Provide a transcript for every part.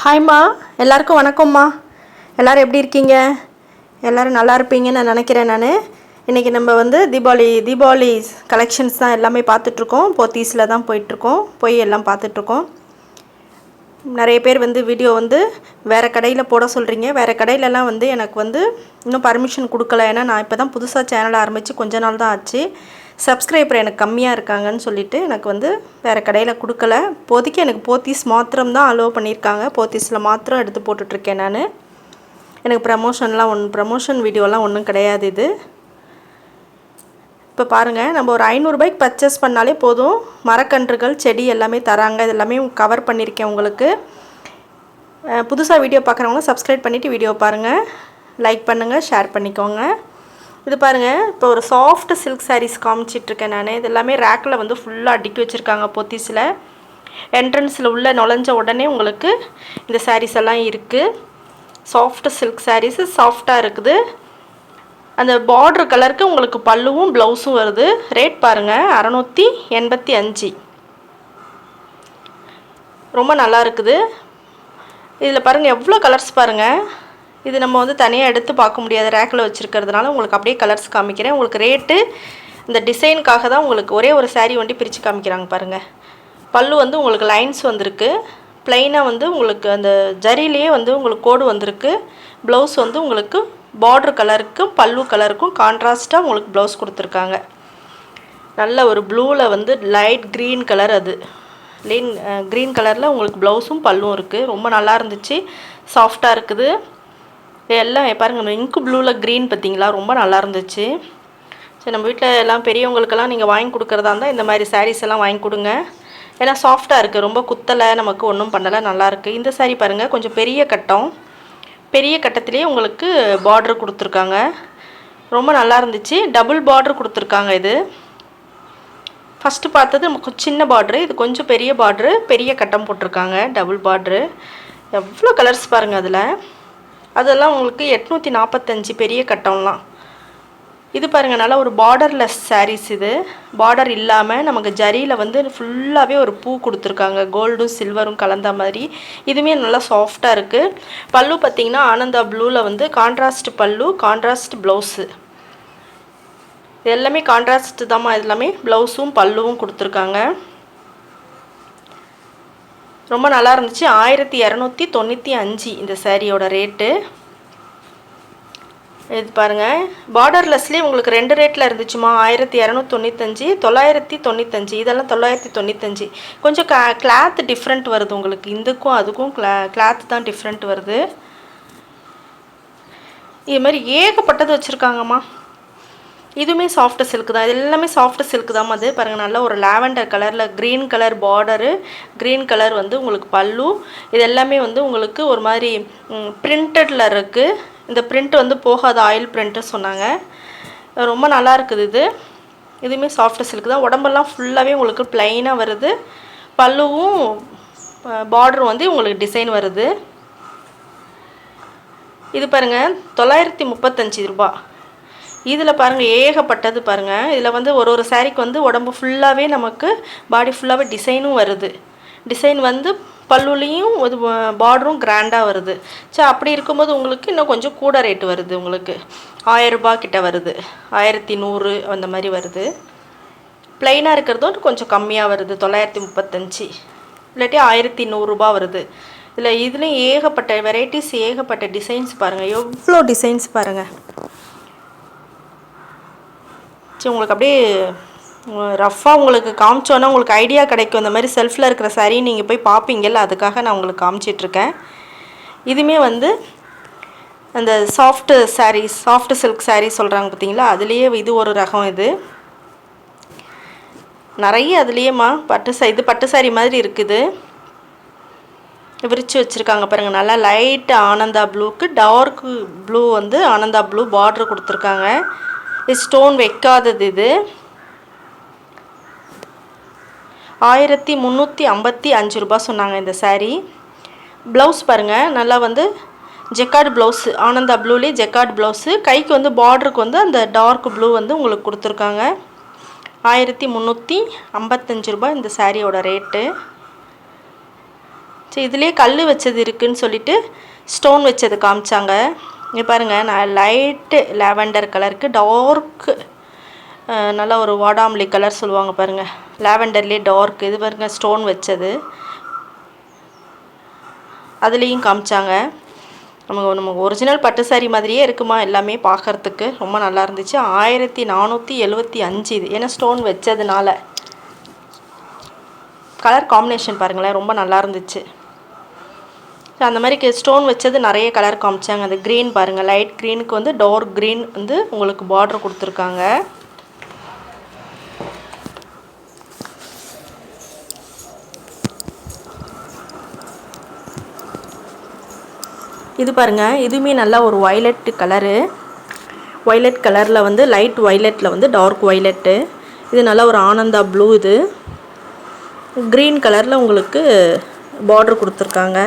ஹாய்மா எல்லாருக்கும் வணக்கம்மா எல்லோரும் எப்படி இருக்கீங்க? எல்லோரும் நல்லா இருப்பீங்கன்னு நான் நினைக்கிறேன் நான். இன்றைக்கி நம்ம வந்து தீபாவளி தீபாவளி கலெக்ஷன்ஸ் தான் எல்லாமே பார்த்துட்ருக்கோம். போத்தீஸில் தான் போயிட்டுருக்கோம் போய் எல்லாம் பார்த்துட்ருக்கோம். நிறைய பேர் வந்து வீடியோ வந்து வேறு கடையில் போட சொல்கிறீங்க வேறு கடையிலலாம் வந்து எனக்கு வந்து இன்னும் பர்மிஷன் கொடுக்கல. ஏன்னா நான் இப்போ தான் புதுசாக சேனல் ஆரம்பித்து கொஞ்ச நாள் தான் ஆச்சு. சப்ஸ்கிரைபர் எனக்கு கம்மியாக இருக்காங்கன்னு சொல்லிட்டு எனக்கு வந்து வேறு கடையில் கொடுக்கல. இப்போதைக்கு எனக்கு போத்தீஸ் மாத்திரம் தான் அலோவ் பண்ணியிருக்காங்க. போத்தீஸில் மாத்திரம் எடுத்து போட்டுட்ருக்கேன் நான். எனக்கு ப்ரமோஷன்லாம் ஒன் ப்ரமோஷன் வீடியோலாம் ஒன்றும் கிடையாது இது. இப்போ பாருங்கள் நம்ம ஒரு ஐநூறுரூபாய்க்கு பர்ச்சேஸ் பண்ணாலே போதும். மரக்கன்றுகள் செடி எல்லாமே தராங்க. இது எல்லாமே கவர் பண்ணியிருக்கேன் உங்களுக்கு புதுசாக வீடியோ பார்க்குறவங்க சப்ஸ்கிரைப் பண்ணிவிட்டு வீடியோ பாருங்கள் லைக் பண்ணுங்கள் ஷேர் பண்ணிக்கோங்க. இது பாருங்கள் இப்போ ஒரு சாஃப்ட் சில்க் சாரீஸ் காமிச்சிட்ருக்கேன் நான். இது எல்லாமே ரேக்கில் வந்து ஃபுல்லாக அடுக்கி வச்சுருக்காங்க பொத்திஸில். என்ட்ரன்ஸில் உள்ள நுழைஞ்ச உடனே உங்களுக்கு இந்த சாரீஸ் எல்லாம் இருக்குது சாஃப்ட் சில்க் சாரீஸு சாஃப்டாக இருக்குது. அந்த பார்டர் கலருக்கு உங்களுக்கு பல்லுவும் ப்ளவுஸும் வருது. ரேட் பாருங்கள் அறநூற்றி எண்பத்தி அஞ்சு. ரொம்ப நல்லா இருக்குது. இதில் பாருங்கள் எவ்வளோ கலர்ஸ் பாருங்கள் இது நம்ம வந்து தனியாக எடுத்து பார்க்க முடியாது ரேக்கில் வச்சுருக்கிறதுனால உங்களுக்கு அப்படியே கலர்ஸ் காமிக்கிறேன். உங்களுக்கு ரேட்டு இந்த டிசைனுக்காக தான் உங்களுக்கு ஒரே ஒரு சாரீ வண்டி பிரித்து காமிக்கிறாங்க பாருங்கள் பல்லு வந்து உங்களுக்கு லைன்ஸ் வந்திருக்கு. ப்ளைனாக வந்து உங்களுக்கு அந்த ஜரிலேயே வந்து உங்களுக்கு கோடு வந்திருக்கு. ப்ளவுஸ் வந்து உங்களுக்கு பார்டர் கலருக்கும் பல்லு கலருக்கும் கான்ட்ராஸ்ட்டாக உங்களுக்கு ப்ளவுஸ் கொடுத்துருக்காங்க. நல்ல ஒரு ப்ளூவில் வந்து லைட் க்ரீன் கலர் அது. லீன் க்ரீன் கலரில் உங்களுக்கு ப்ளவுஸும் பல்லும் இருக்குது ரொம்ப நல்லா இருந்துச்சு. சாஃப்டாக இருக்குது. எல்லாம் பாருங்கள் இங்கு ப்ளூவில் க்ரீன் பார்த்தீங்களா? ரொம்ப நல்லா இருந்துச்சு. சரி நம்ம வீட்டில் எல்லாம் பெரியவங்களுக்கெல்லாம் நீங்கள் வாங்கி கொடுக்குறதா இருந்தால் இந்த மாதிரி சாரீஸ் எல்லாம் வாங்கி கொடுங்க. ஏன்னா சாஃப்டாக இருக்குது ரொம்ப குத்தலை நமக்கு ஒன்றும் பண்ணலை நல்லாயிருக்கு இந்த சாரீ பாருங்கள் கொஞ்சம் பெரிய கட்டம். பெரிய கட்டத்துலேயே உங்களுக்கு பார்ட்ரு கொடுத்துருக்காங்க. ரொம்ப நல்லா இருந்துச்சு. டபுள் பார்ட்ரு கொடுத்துருக்காங்க இது. ஃபஸ்ட்டு பார்த்தது நமக்கு சின்ன பார்ட்ரு இது கொஞ்சம் பெரிய பார்ட்ரு பெரிய கட்டம் போட்டிருக்காங்க டபுள் பார்ட்ரு எவ்வளோ கலர்ஸ் பாருங்கள் அதில். அதெல்லாம் உங்களுக்கு எட்நூற்றி நாற்பத்தஞ்சு பெரிய கட்டம்லாம். இது பாருங்கள் நல்லா ஒரு பார்டர்லெஸ் சாரீஸ் இது. பார்டர் இல்லாமல் நமக்கு ஜரியில் வந்து ஃபுல்லாகவே ஒரு பூ கொடுத்துருக்காங்க. கோல்டும் சில்வரும் கலந்த மாதிரி. இதுவுமே நல்லா சாஃப்டாக இருக்குது பல்லு பார்த்திங்கன்னா ஆனந்தா ப்ளூவில் வந்து கான்ட்ராஸ்ட் பல்லு கான்ட்ராஸ்ட் ப்ளவுஸு இது எல்லாமே கான்ட்ராஸ்ட் தாம்மா எல்லாமே ப்ளவுஸும் பல்லுவும் கொடுத்துருக்காங்க. ரொம்ப நல்லா இருந்துச்சு. ஆயிரத்தி இரநூத்தி தொண்ணூற்றி அஞ்சு இந்த சேரீயோட ரேட்டு. இது பாருங்கள் பார்டர்லெஸ்லேயே உங்களுக்கு ரெண்டு ரேட்டில் இருந்துச்சுமா? ஆயிரத்தி இரநூத்தி தொண்ணூத்தஞ்சு தொள்ளாயிரத்தி தொண்ணூத்தஞ்சு. இதெல்லாம் தொள்ளாயிரத்தி தொண்ணூத்தஞ்சு. கொஞ்சம் க கிளாத் டிஃப்ரெண்ட் வருது உங்களுக்கு. இதுக்கும் அதுக்கும் கிளா கிளாத் தான் டிஃப்ரெண்ட் வருது. இது மாதிரி ஏகப்பட்டது வச்சுருக்காங்கம்மா. இதுவுமே சாஃப்ட் சில்க் தான். இது எல்லாமே சாஃப்ட் சில்க் தான் அது பாருங்கள் நல்லா ஒரு லாவெண்டர் கலரில் green colour border green colour வந்து உங்களுக்கு பல்லு. இது எல்லாமே வந்து உங்களுக்கு ஒரு மாதிரி பிரிண்டடில் இருக்குது இந்த பிரிண்ட் வந்து போகாத ஆயில் பிரிண்ட்டு சொன்னாங்க. ரொம்ப நல்லா இருக்குது இது. இதுவுமே சாஃப்ட் சில்க் தான். உடம்பெல்லாம் ஃபுல்லாகவே உங்களுக்கு ப்ளைனாக வருது. பல்லுவும் பார்டரும் வந்து உங்களுக்கு டிசைன் வருது. இது பாருங்கள் தொள்ளாயிரத்தி முப்பத்தஞ்சு ரூபா இதில் பாருங்கள் ஏகப்பட்டது பாருங்கள் இதில் வந்து ஒரு ஒரு சாரீக்கு வந்து உடம்பு ஃபுல்லாகவே நமக்கு பாடி ஃபுல்லாகவே டிசைனும் வருது. டிசைன் வந்து பல்லுலேயும் இது பார்டரும் கிராண்டாக வருது. ஸோ அப்படி இருக்கும்போது உங்களுக்கு இன்னும் கொஞ்சம் கூட ரேட்டு வருது உங்களுக்கு. ஆயிரரூபா கிட்ட வருது. ஆயிரத்தி நூறு அந்த மாதிரி வருது. ப்ளைனாக இருக்கிறதும் கொஞ்சம் கம்மியாக வருது தொள்ளாயிரத்தி முப்பத்தஞ்சு. இல்லாட்டி ஆயிரத்தி நூறுரூபா வருது. இதில் இதுலேயும் ஏகப்பட்ட வெரைட்டிஸ் ஏகப்பட்ட டிசைன்ஸ் பாருங்கள் எவ்வளோ டிசைன்ஸ் பாருங்கள் சரி உங்களுக்கு அப்படியே ரஃப்பாக உங்களுக்கு காமிச்சோன்னா உங்களுக்கு ஐடியா கிடைக்கும். இந்த மாதிரி செல்ஃபில் இருக்கிற சாரீ நீங்கள் போய் பார்ப்பீங்கல்ல அதுக்காக நான் உங்களுக்கு காமிச்சிட்ருக்கேன். இதுவுமே வந்து அந்த soft sari soft silk sari சொல்கிறாங்க பார்த்தீங்களா? அதுலேயே இது ஒரு ரகம் இது. நிறைய அதுலேயேம்மா பட்டு சா இது பட்டு சாரீ மாதிரி இருக்குது. விரித்து வச்சுருக்காங்க பாருங்கள் நல்லா லைட் ஆனந்தா ப்ளூக்கு டார்க் ப்ளூ வந்து ஆனந்தா ப்ளூ பார்ட்ரு கொடுத்துருக்காங்க. இது ஸ்டோன் வைக்காதது இது. ஆயிரத்தி முந்நூற்றி ஐம்பத்தி அஞ்சு ரூபா சொன்னாங்க இந்த சாரீ ப்ளவுஸ் பாருங்கள் நல்லா வந்து ஜெக்கார்டு ப்ளவுஸு ஆனந்தா ப்ளூலே ஜெக்கார்டு ப்ளவுஸு கைக்கு வந்து பார்டருக்கு வந்து அந்த டார்க் ப்ளூ வந்து உங்களுக்கு கொடுத்துருக்காங்க. ஆயிரத்தி முந்நூற்றி ஐம்பத்தஞ்சு ரூபா இந்த சாரியோட ரேட்டு சரி இதுலேயே கல் வச்சது இருக்குதுன்னு சொல்லிட்டு ஸ்டோன் வச்சது காமிச்சாங்க. இங்கே பாருங்கள் நான் லைட்டு லாவெண்டர் கலருக்கு டார்க்கு நல்லா ஒரு வாடாமலி கலர் சொல்லுவாங்க பாருங்கள் லாவெண்டர்லேயே டார்க் இது பாருங்கள் ஸ்டோன் வச்சது. அதுலேயும் காமிச்சாங்க. நமக்கு நமக்கு ஒரிஜினல் பட்டு சாரி மாதிரியே இருக்குமா எல்லாமே பார்க்குறதுக்கு ரொம்ப நல்லா இருந்துச்சு. ஆயிரத்தி நானூற்றி எழுபத்தி அஞ்சு இது. ஏன்னா ஸ்டோன் வச்சதுனால. கலர் காம்பினேஷன் பாருங்களேன் ரொம்ப நல்லா இருந்துச்சு. அந்த மாதிரி ஸ்டோன் வச்சது நிறைய கலர் காமிச்சாங்க. அந்த க்ரீன் பாருங்கள் லைட் க்ரீனுக்கு வந்து டார்க் க்ரீன் வந்து உங்களுக்கு பார்டர் கொடுத்துருக்காங்க. இது பாருங்கள் இதுவுமே நல்லா ஒரு வயலட் கலரு ஒய்லெட் கலரில் வந்து லைட் ஒய்லெட்டில் வந்து டார்க் ஒய்லெட்டு இது நல்லா ஒரு ஆனந்தா ப்ளூ இது. க்ரீன் கலரில் உங்களுக்கு பார்டர் கொடுத்துருக்காங்க.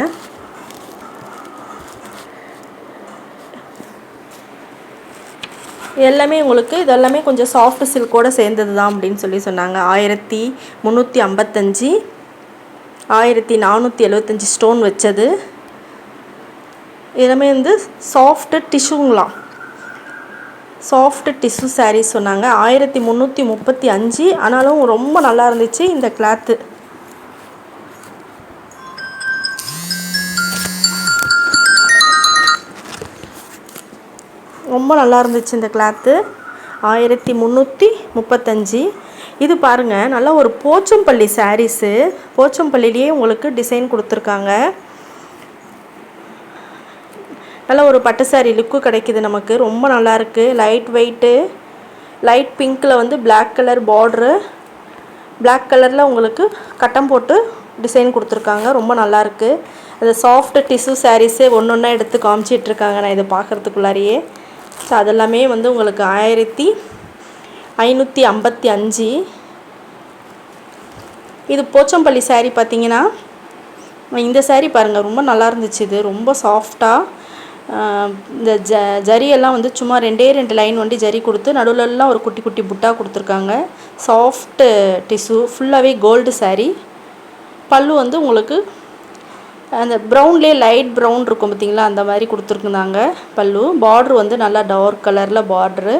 எல்லாமே உங்களுக்கு இதெல்லாமே கொஞ்சம் சாஃப்ட் சில்கோடு சேர்ந்தது தான் அப்படின்னு சொல்லி சொன்னாங்க. ஆயிரத்தி முந்நூற்றி ஐம்பத்தஞ்சி ஆயிரத்தி நானூற்றி எழுபத்தஞ்சி ஸ்டோன் வச்சது. எல்லாமே வந்து சாஃப்ட்டு டிஷ்யூங்களாம் சாஃப்ட் டிஷ்யூ சாரீஸ் சொன்னாங்க. ஆயிரத்தி முந்நூற்றி முப்பத்தி அஞ்சு ஆனாலும் ரொம்ப நல்லா இருந்துச்சு இந்த கிளாத்து ரொம்ப நல்லா இருந்துச்சு இந்த கிளாத்து ஆயிரத்தி முந்நூற்றி முப்பத்தஞ்சு. இது பாருங்கள் நல்லா ஒரு போச்சம்பள்ளி சாரீஸு போச்சம்பள்ளிலேயே உங்களுக்கு டிசைன் கொடுத்துருக்காங்க. நல்லா ஒரு பட்டு சாரீ லுக்கு கிடைக்கிது நமக்கு. ரொம்ப நல்லாயிருக்கு லைட் வெயிட்டு லைட் பிங்க்கில் வந்து பிளாக் கலர் பார்ட்ரு பிளாக் கலரில் உங்களுக்கு கட்டம் போட்டு டிசைன் கொடுத்துருக்காங்க. ரொம்ப நல்லாயிருக்கு அந்த சாஃப்ட் டிஷ்யூ சாரீஸே ஒன்று ஒன்றா எடுத்து காமிச்சிட்ருக்காங்க நான் இதை பார்க்குறதுக்குள்ளாரியே. ஸோ அதெல்லாமே வந்து உங்களுக்கு ஆயிரத்தி ஐநூற்றி ஐம்பத்தி அஞ்சு. இது போச்சம்பள்ளி சாரீ பார்த்தீங்கன்னா இந்த சாரீ பாருங்கள் ரொம்ப நல்லா இருந்துச்சு இது. ரொம்ப சாஃப்டாக இந்த ஜ ஜரியெல்லாம் வந்து சும்மா ரெண்டே ரெண்டு லைன் வண்டி ஜரி கொடுத்து நடுவில்லாம் ஒரு குட்டி குட்டி புட்டாக கொடுத்துருக்காங்க. சாஃப்ட்டு டிஷ்யூ ஃபுல்லாகவே கோல்டு சாரீ பல்லு வந்து உங்களுக்கு அந்த ப்ரௌன்லேயே லைட் ப்ரௌன் இருக்கும் பார்த்திங்களா அந்த மாதிரி கொடுத்துருக்குந்தாங்க பல்லு. பார்ட்ரு வந்து நல்லா டார்க் கலரில் பார்ட்ரு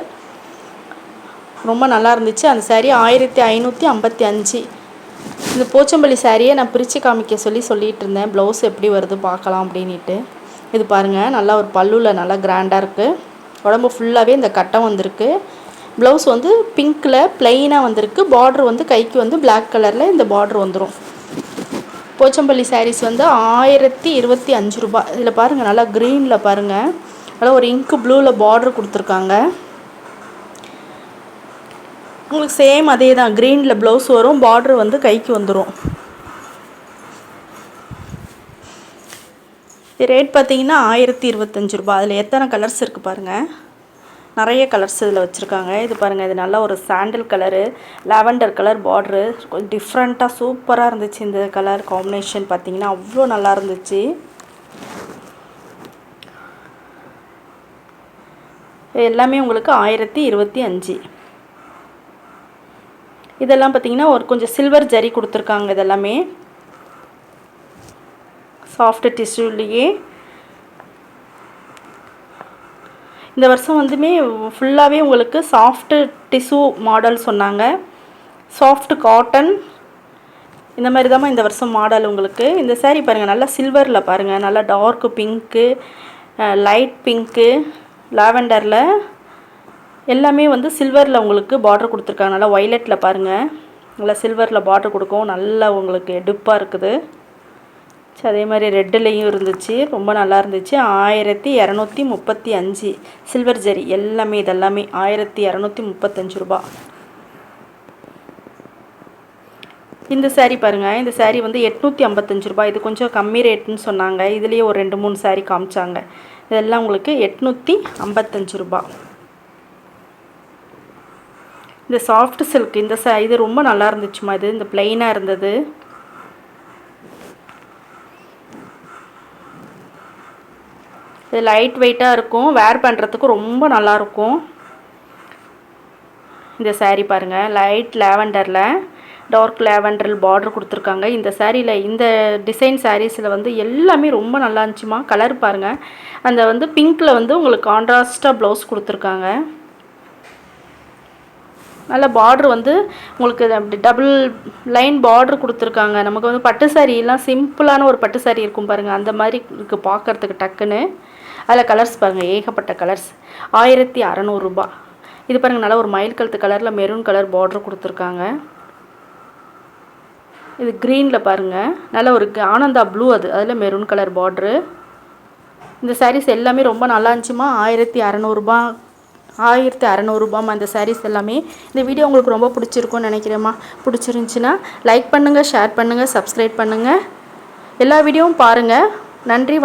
ரொம்ப நல்லா இருந்துச்சு. அந்த சாரீ ஆயிரத்தி ஐநூற்றி ஐம்பத்தி அஞ்சு. இந்த போச்சம்பள்ளி சாரியை நான் பிரித்து காமிக்க சொல்லி சொல்லிகிட்டு இருந்தேன். ப்ளவுஸ் எப்படி வருது பார்க்கலாம் அப்படின்ட்டு இது பாருங்கள் நல்லா ஒரு பல்லுவில் நல்லா கிராண்டாக இருக்குது உடம்பு ஃபுல்லாகவே இந்த கட்டம் வந்திருக்கு. ப்ளவுஸ் வந்து பிங்க்கில் ப்ளைனாக வந்திருக்கு. பார்ட்ரு வந்து கைக்கு வந்து பிளாக் கலரில் இந்த பார்ட்ரு வந்துடும் போச்சம்பள்ளி சாரீஸ் வந்து ஆயிரத்தி இருபத்தி அஞ்சு ரூபா. இதில் பாருங்கள் நல்லா க்ரீனில் பாருங்கள் நல்லா ஒரு இங்கு ப்ளூவில் பார்ட்ரு கொடுத்துருக்காங்க. உங்களுக்கு சேம் அதே தான் க்ரீனில் ப்ளவுஸ் வரும் பார்ட்ரு வந்து கைக்கு வந்துடும் ரேட் பார்த்தீங்கன்னா ஆயிரத்தி இருபத்தஞ்சி ரூபா. அதில் எத்தனை கலர்ஸ் இருக்குது பாருங்கள் நிறைய கலர்ஸ் இதில் வச்சுருக்காங்க. இது பாருங்கள் இது நல்லா ஒரு sandal colour lavender colour border கொஞ்சம் டிஃப்ரெண்ட்டாக சூப்பராக இருந்துச்சு இந்த கலர் காம்பினேஷன் பார்த்தீங்கன்னா அவ்வளோ நல்லா இருந்துச்சு. எல்லாமே உங்களுக்கு ஆயிரத்தி இருபத்தி அஞ்சு. இதெல்லாம் பார்த்தீங்கன்னா ஒரு கொஞ்சம் சில்வர் ஜரி கொடுத்துருக்காங்க இதெல்லாமே. சாஃப்ட் டிஷ்யூலேயே இந்த வருஷம் வந்துமே ஃபுல்லாகவே உங்களுக்கு சாஃப்ட்டு டிஷ்யூ மாடல் சொன்னாங்க. சாஃப்ட் காட்டன் இந்த மாதிரி தான் இந்த வருஷம் மாடல் உங்களுக்கு. இந்த சேரீ பாருங்கள் நல்லா சில்வரில் பாருங்கள் நல்லா டார்க்கு பிங்க்கு லைட் பிங்க்கு லாவெண்டரில் எல்லாமே வந்து சில்வரில் உங்களுக்கு பார்டர் கொடுத்துருக்காங்க. நல்லா ஒய்லெட்டில் பாருங்கள் நல்லா சில்வரில் பார்டர் கொடுக்கும் நல்லா உங்களுக்கு எடுப்பாக இருக்குது. ஸோ அதே மாதிரி ரெட்டுலேயும் இருந்துச்சு. ரொம்ப நல்லா இருந்துச்சு. ஆயிரத்தி இரநூத்தி முப்பத்தி அஞ்சு சில்வர் ஜரி எல்லாமே இதெல்லாமே ஆயிரத்தி இரநூத்தி முப்பத்தஞ்சு ரூபா. இந்த சேரீ பாருங்கள் இந்த சேரீ வந்து எட்நூற்றி ஐம்பத்தஞ்சு ரூபா. இது கொஞ்சம் கம்மி ரேட்டுன்னு சொன்னாங்க. இதுலேயே ஒரு ரெண்டு மூணு சேரீ காமிச்சாங்க. இதெல்லாம் உங்களுக்கு எட்நூற்றி ஐம்பத்தஞ்சு ரூபா. இந்த சாஃப்ட் சில்க் இந்த ச இது ரொம்ப நல்லா இருந்துச்சுமா இது இந்த பிளெயினாக இருந்தது. இது லைட் வெயிட்டாக இருக்கும். வேர் பண்ணுறதுக்கு ரொம்ப நல்லாயிருக்கும் இந்த சேரீ பாருங்கள் லைட் லேவண்டரில் டார்க் லேவண்டர் பார்டர் கொடுத்துருக்காங்க. இந்த சாரியில் இந்த டிசைன் சாரீஸில் வந்து எல்லாமே ரொம்ப நல்லா இருந்துச்சுமா? கலர் பாருங்கள் அந்த வந்து பிங்க்கில் வந்து உங்களுக்கு கான்ட்ராஸ்டாக ப்ளவுஸ் கொடுத்துருக்காங்க. நல்ல பார்ட்ரு வந்து உங்களுக்கு அப்படி டபுள் லைன் பார்ட்ரு கொடுத்துருக்காங்க. நமக்கு வந்து பட்டு சாரீலாம் சிம்பிளான ஒரு பட்டு சாரீ இருக்கும் பாருங்கள் அந்த மாதிரி இருக்குது பார்க்குறதுக்கு டக்குன்னு. அதில் கலர்ஸ் பாருங்கள் ஏகப்பட்ட கலர்ஸ் ஆயிரத்தி அறநூறுபா இது பாருங்கள் நல்லா ஒரு மயில் கழுத்து கலரில் மெரூன் கலர் பார்ட்ரு கொடுத்துருக்காங்க. இது க்ரீனில் பாருங்கள் நல்ல ஒரு ஆனந்தா ப்ளூ அது அதில் மெரூன் கலர் பார்ட்ரு இந்த சாரீஸ் எல்லாமே ரொம்ப நல்லா இருந்துச்சுமா? ஆயிரத்தி அறநூறுபா ஆயிரத்தி அறநூறுபாமா இந்த சாரீஸ் எல்லாமே. இந்த வீடியோ உங்களுக்கு ரொம்ப பிடிச்சிருக்கும்னு நினைக்கிறேம்மா. பிடிச்சிருந்துச்சின்னா லைக் பண்ணுங்கள் ஷேர் பண்ணுங்கள் சப்ஸ்கிரைப் பண்ணுங்கள் எல்லா வீடியோவும் பாருங்கள் நன்றி